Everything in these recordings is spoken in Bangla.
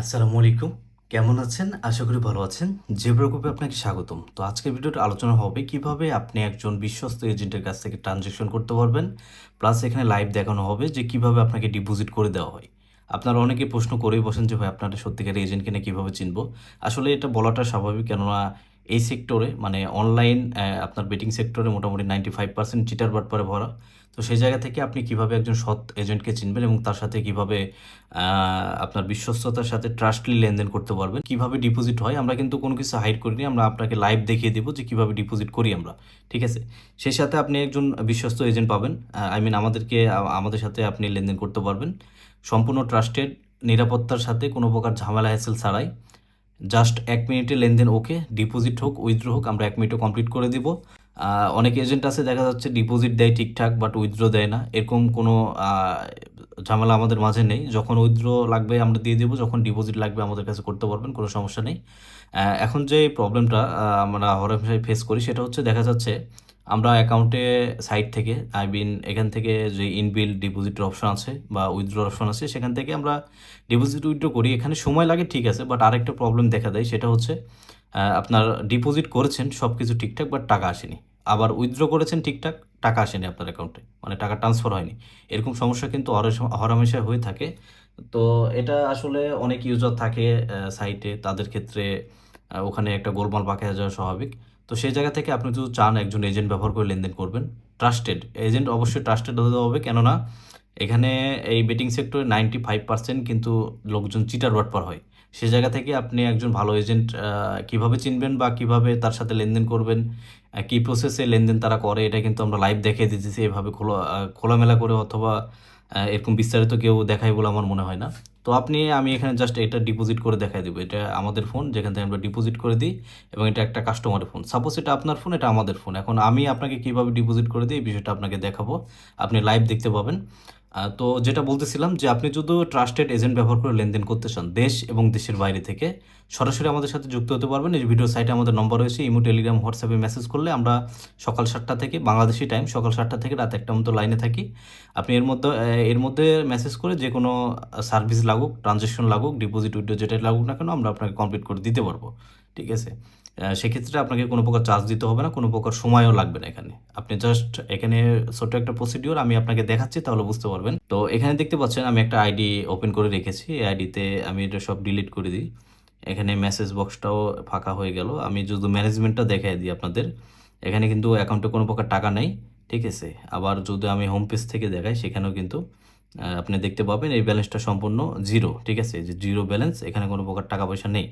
আসসালামু আলাইকুম। কেমন আছেন? আশা করি ভালো আছেন। জেব্রা গ্রুপে আপনাকে স্বাগতম। তো আজকের ভিডিওটা আলোচনা হবে কীভাবে আপনি একজন বিশ্বস্ত এজেন্টের কাছ থেকে ট্রানজ্যাকশন করতে পারবেন। প্লাস এখানে লাইভ দেখানো হবে যে কীভাবে আপনাকে ডিপোজিট করে দেওয়া হয়। আপনারা অনেকে প্রশ্ন করেই বসেন যে, ভাই, আপনারা সত্যিকার এজেন্টকে নিয়ে কীভাবে চিনবো? আসলে এটা বলাটা স্বাভাবিক, কেননা এই সেক্টরে মানে অনলাইন আপনার বেটিং সেক্টরে মোটামুটি নাইনটি ফাইভ পার্সেন্ট চিটার বাটপারে ভরা। তো সেই জায়গা থেকে আপনি কীভাবে একজন সৎ এজেন্টকে চিনবেন এবং তার সাথে কীভাবে আপনার বিশ্বস্ততার সাথে ট্রাস্টলি লেনদেন করতে পারবেন, কীভাবে ডিপোজিট হয়, আমরা কিন্তু কোনো কিছু হাইড করিনি, আমরা আপনাকে লাইভ দেখিয়ে দেবো যে কীভাবে ডিপোজিট করি আমরা, ঠিক আছে? সেই সাথে আপনি একজন বিশ্বস্ত এজেন্ট পাবেন আই মিন আমাদেরকে, আমাদের সাথে আপনি লেনদেন করতে পারবেন। সম্পূর্ণ ট্রাস্টেড নিরাপত্তার সাথে কোনো প্রকার ঝামেলা হ্যাসেল ছাড়াই। জাস্ট এক মিনিটে লেনদেন ওকে ডিপোজিট হোক উইথড্র হোক, আমরা এক মিনিটে কমপ্লিট করে দিব। অনেক এজেন্ট আছে, দেখা যাচ্ছে ডিপোজিট দেয় ঠিকঠাক বাট উইথড্র দেয় না। এরকম কোনো ঝামেলা আমাদের মাঝে নেই। যখন উইথড্র লাগবে, আমরা দিয়ে দেবো। যখন ডিপোজিট লাগবে, আমাদের কাছে করতে পারবেন, কোনো সমস্যা নেই। এখন যে প্রবলেমটা আমরা হরহামেশাই ফেস করি, সেটা হচ্ছে দেখা যাচ্ছে আমরা অ্যাকাউন্টে সাইট থেকে আই মিন এখান থেকে যে ইনবিল ডিপোজিটের অপশন আছে বা উইথড্র অপশন আছে, সেখান থেকে আমরা ডিপোজিট উইথড্র করি। এখানে সময় লাগে ঠিক আছে বাট আরেকটা প্রবলেম দেখা দেয়, সেটা হচ্ছে আপনার ডিপোজিট করেছেন সব কিছু ঠিকঠাক বাট টাকা আসেনি। আবার উইথড্র করেছেন ঠিকঠাক, টাকা আসেনি আপনার অ্যাকাউন্টে মানে টাকা ট্রান্সফার হয়নি। এরকম সমস্যা কিন্তু হরহামেশা হয়ে থাকে। তো এটা আসলে অনেক ইউজার থাকে সাইটে তাদের ক্ষেত্রে ওখানে একটা গোলমাল পাকে যাওয়া স্বাভাবিক। তো সেই জায়গা থেকে আপনি যদি চান একজন এজেন্ট ব্যবহার করে লেনদেন করবেন ট্রাস্টেড এজেন্ট অবশ্যই ট্রাস্টেড হতে হবে, কেননা এখানে এই বেটিং সেক্টরে নাইনটি ফাইভ পার্সেন্ট কিন্তু লোকজন চিটার বাটপার হয়। সে জায়গা থেকে আপনি একজন ভালো এজেন্ট কীভাবে চিনবেন বা কীভাবে তার সাথে লেনদেন করবেন কী প্রসেসে লেনদেন তারা করে, এটা কিন্তু আমরা লাইভ দেখিয়ে দিতেছি, এভাবে খোলা খোলামেলা করে অথবা এরকম বিস্তারিত কেউ দেখায় বলে আমার মনে হয় না। তো আপনি, আমি এখানে জাস্ট এটা ডিপোজিট করে দেখাই দেবো। এটা আমাদের ফোন যেখান থেকে আমরা ডিপোজিট করে দিই, এবং এটা একটা কাস্টমারের ফোন সাপোজ এটা আপনার ফোন এটা আমাদের ফোন এখন আমি আপনাকে কীভাবে ডিপোজিট করে দিই, এই বিষয়টা আপনাকে দেখাবো। আপনি লাইভ দেখতে পাবেন। তো যেটা বলতেছিলাম যে আপনি যদি ট্রাস্টেড এজেন্ট ব্যবহার করে লেনদেন করতে চান দেশ এবং দেশের বাইরে থেকে, সরাসরি আমাদের সাথে যুক্ত হতে পারবেন। এই ভিডিও সাইটে আমাদের নম্বর রয়েছে, ইমো, টেলিগ্রাম, হোয়াটসঅ্যাপে মেসেজ করলে আমরা সকাল সাতটা থেকে, বাংলাদেশি টাইম সকাল সাতটা থেকে রাত একটা মতো লাইনে থাকি। আপনি এর মধ্যে এর মধ্যে মেসেজ করে যে কোনো সার্ভিস লাগুক ট্রানজেকশন লাগুক ডিপোজিট উইড্রো যেটা লাগুক না কেন, আমরা আপনাকে কমপ্লিট করে দিতে পারব। ঠিক আছে? সেক্ষেত্রে আপনাকে কোনো প্রকার চার্জ দিতে হবে না, কোনো প্রকার সময়ও লাগবে না এখানে। আপনি জাস্ট এখানে ছোট একটা প্রসিডিওর আমি আপনাকে দেখাচ্ছি, তাহলে বুঝতে পারবেন। তো এখানে দেখতে পাচ্ছেন, আমি একটা আইডি ওপেন করে রেখেছি। এই আইডিতে আমি এটা সব ডিলিট করে দিই। এখানে মেসেজ বক্সটাও ফাঁকা হয়ে গেল। আমি যদি ম্যানেজমেন্টটা দেখাই দিই আপনাদের, এখানে কিন্তু অ্যাকাউন্টে কোনো প্রকার টাকা নেই, ঠিক আছে? আবার যদি আমি হোম পেজ থেকে দেখাই, সেখানেও কিন্তু আপনি দেখতে পাবেন এই ব্যালেন্সটা সম্পূর্ণ জিরো ঠিক আছে? যে জিরো ব্যালেন্স এখানে কোনো প্রকার টাকা পয়সা নেই।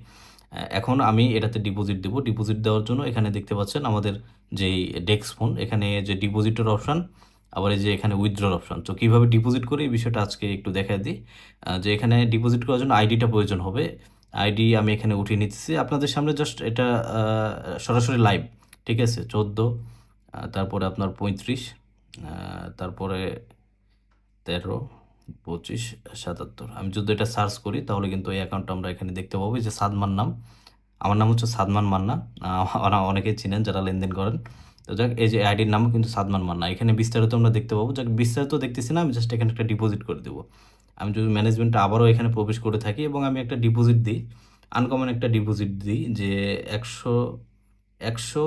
এখন আমি এটাতে ডিপোজিট দেবো। ডিপোজিট দেওয়ার জন্য এখানে দেখতে পাচ্ছেন আমাদের যেই ডেক্স ফোন এখানে যে ডিপোজিটের অপশান আবার এই যে এখানে উইথড্রর অপশান তো কীভাবে ডিপোজিট করি এই বিষয়টা আজকে একটু দেখা দিই। যে এখানে ডিপোজিট করার জন্য আইডিটা প্রয়োজন হবে। আইডি আমি এখানে উঠিয়ে নিতেছি। আপনাদের সামনে জাস্ট এটা সরাসরি লাইভ ঠিক আছে? চোদ্দ তারপরে আপনার পঁয়ত্রিশ তারপরে তেরো পঁচিশ, সাতাত্তর। আমি যদি এটা সার্চ করি, তাহলে কিন্তু এই অ্যাকাউন্টটা আমরা এখানে দেখতে পাবো। যে সাদমান নাম, আমার নাম হচ্ছে সাদমান মান্না। অনেকেই চিনেন যারা লেনদেন করেন। তো যাক, এই যে আইডির নামও কিন্তু সাদমান মান্না। এখানে বিস্তারিত আমরা দেখতে পাবো। যাক, বিস্তারিত দেখতেছি না, আমি জাস্ট এখানে একটা ডিপোজিট করে দেবো। আমি যদি ম্যানেজমেন্টটা আবারও এখানে প্রবেশ করে থাকি এবং আমি একটা ডিপোজিট দিই আনকমন একটা ডিপোজিট দিই যে একশো একশো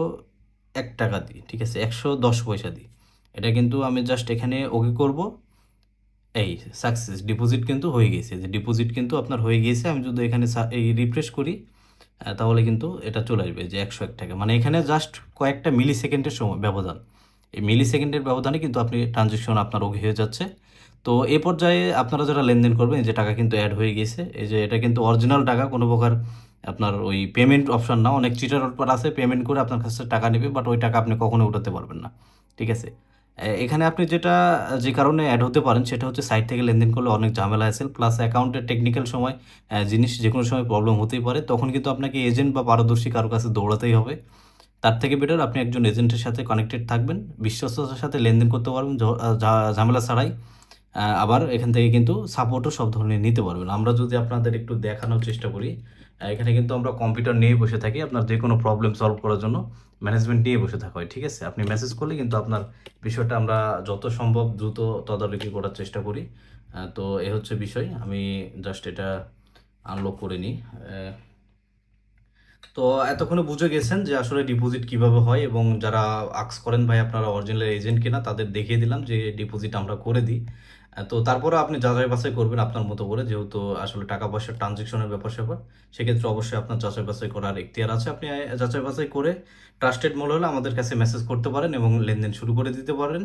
এক টাকা দিই, ঠিক আছে? একশো দশ পয়সা দিই। এটা কিন্তু আমি জাস্ট এখানে ওকে করব। এই সাকসেস ডিপোজিট কিন্তু হয়ে গেছে। যে ডিপোজিট কিন্তু আপনার হয়ে গিয়েছে আমি যদি এখানে এই রিফ্রেশ করি তাহলে কিন্তু এটা চলে আসবে যে একশো এক টাকা। মানে এখানে জাস্ট কয়েকটা মিলি সেকেন্ডের সময় ব্যবধান। এই মিলি সেকেন্ডের ব্যবধানে কিন্তু আপনি ট্রানজেকশন আপনার ওকে হয়ে যাচ্ছে। তো এ পর্যায়ে আপনারা যারা লেনদেন করবেন যে টাকা কিন্তু অ্যাড হয়ে গেছে। এই যে এটা কিন্তু অরিজিনাল টাকা, কোনো প্রকার আপনার ওই পেমেন্ট অপশন না। অনেক চিটার অফার আছে পেমেন্ট করে আপনার কাছে টাকা নেবে বাট ওই টাকা আপনি কখনো উঠাতে পারবেন না। ঠিক আছে? এখানে আপনি যেটা, যে কারণে অ্যাড হতে পারেন সেটা হচ্ছে সাইট থেকে লেনদেন করলে অনেক ঝামেলা আছে প্লাস অ্যাকাউন্টের টেকনিক্যাল সময় জিনিস যে কোনো সময় প্রবলেম হতেই পারে। তখন কিন্তু আপনাকে এজেন্ট বা পারদর্শী কারও কাছে দৌড়াতেই হবে। তার থেকে বেটার আপনি একজন এজেন্টের সাথে কানেক্টেড থাকবেন বিশ্বস্ততার সাথে লেনদেন করতে পারবেন ঝামেলা ছাড়াই। আবার এখান থেকে কিন্তু সাপোর্টও সব ধরনের নিতে পারবেন। আমরা যদি আপনাদের একটু দেখানোর চেষ্টা করি এখানে কিন্তু আমরা কম্পিউটার নিয়ে বসে থাকি আপনার যে কোনো প্রবলেম সলভ করার জন্য। ম্যানেজমেন্ট নিয়ে বসে থাকা হয়, ঠিক আছে? আপনি মেসেজ করলে কিন্তু আপনার বিষয়টা আমরা যত সম্ভব দ্রুত তদারকি করার চেষ্টা করি। তো এ হচ্ছে বিষয়, আমি জাস্ট এটা আনলক করে নিই। তো এতক্ষণে বুঝে গেছেন যে আসলে ডিপোজিট কীভাবে হয় এবং যারা আক্স করেন ভাই, আপনারা অরিজিনাল এজেন্ট কিনা, তাদের দেখিয়ে দিলাম যে ডিপোজিট আমরা করে দিই। তো তারপরে আপনি যাচাই বাছাই করবেন আপনার মতো করে, যেহেতু আসলে টাকা পয়সার ট্রানজেকশনের ব্যাপার স্যাপার, সেক্ষেত্রে অবশ্যই আপনার যাচাই বাছাই করার এখতিয়ার আছে। আপনি যাচাই বাছাই করে ট্রাস্টেড মনে হলে আমাদের কাছে মেসেজ করতে পারেন এবং লেনদেন শুরু করে দিতে পারেন।